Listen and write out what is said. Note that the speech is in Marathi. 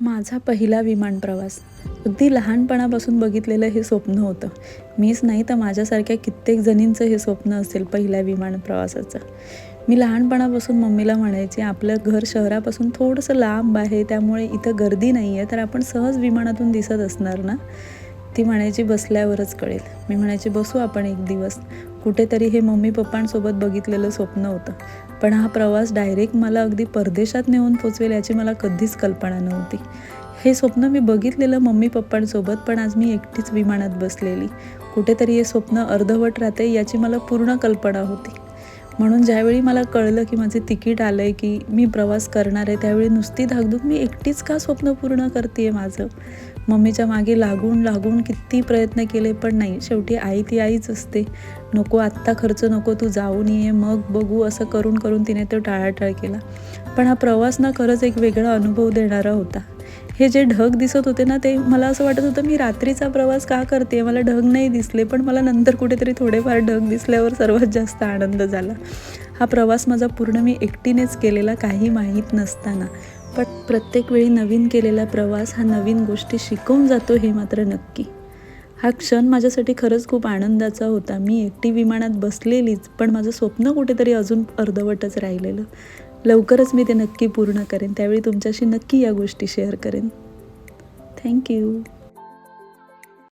माझा पहिला विमान प्रवास. अगदी लहानपणापासून बघितलेलं हे स्वप्न होतं. मीच नाही तर माझ्यासारख्या कित्येक जणींचं हे स्वप्न असेल पहिल्या विमान प्रवासाचं. मी लहानपणापासून मम्मीला म्हणायचे आपलं घर शहरापासून थोडंसं लांब आहे त्यामुळे इथं गर्दी नाही आहे तर आपण सहज विमानातून दिसत असणार ना? ती म्हणायची बसल्यावरच कळेल. मी म्हणायची बसू आपण एक दिवस. कुठेतरी हे मम्मी पप्पांसोबत बघितलेलं स्वप्न होतं. पण हा प्रवास डायरेक्ट मला अगदी परदेशात नेऊन पोचवेल याची मला कधीच कल्पना नव्हती. हे स्वप्न मी बघितलेलं मम्मी पप्पांसोबत पण आज मी एकटीच विमानात बसलेली. कुठेतरी हे स्वप्न अर्धवट राहते याची मला पूर्ण कल्पना होती. म्हणून ज्यावेळी मला कळलं की माझे तिकीट आलं आहे की मी प्रवास करणार आहे त्यावेळी नुसती धाकधूक मी एकटीच का स्वप्न पूर्ण करते आहे माझं? मम्मीच्या मागे लागून लागून किती प्रयत्न केले पण नाही शेवटी आई ती आईच असते. नको आत्ता खर्च नको तू जाऊन ये मग बघू असं करून करून तिने तो टाळाटाळ केला. पण हा प्रवास ना खरंच एक वेगळा अनुभव देणारा होता. हे जे ढग दिसत होते ना ते मला असं वाटत होतं मी रात्रीचा प्रवास का करते मला ढग नाही दिसले पण मला नंतर कुठेतरी थोडेफार ढग दिसल्यावर सर्वात जास्त आनंद झाला. हा प्रवास माझा पूर्ण मी एकटीनेच केलेला काही माहीत नसताना. पण प्रत्येक वेळी नवीन केलेला प्रवास हा नवीन गोष्टी शिकवून जातो हे मात्र नक्की. हा क्षण माझ्यासाठी खरंच खूप आनंदाचा होता. मी एकटी विमानात बसलेलीच पण माझं स्वप्न कुठेतरी अजून अर्धवटच राहिलेलं. लवकरच मी ते नक्की पूर्ण करेन. त्यावेळी तुमच्याशी नक्की या गोष्टी शेअर करेन. थँक्यू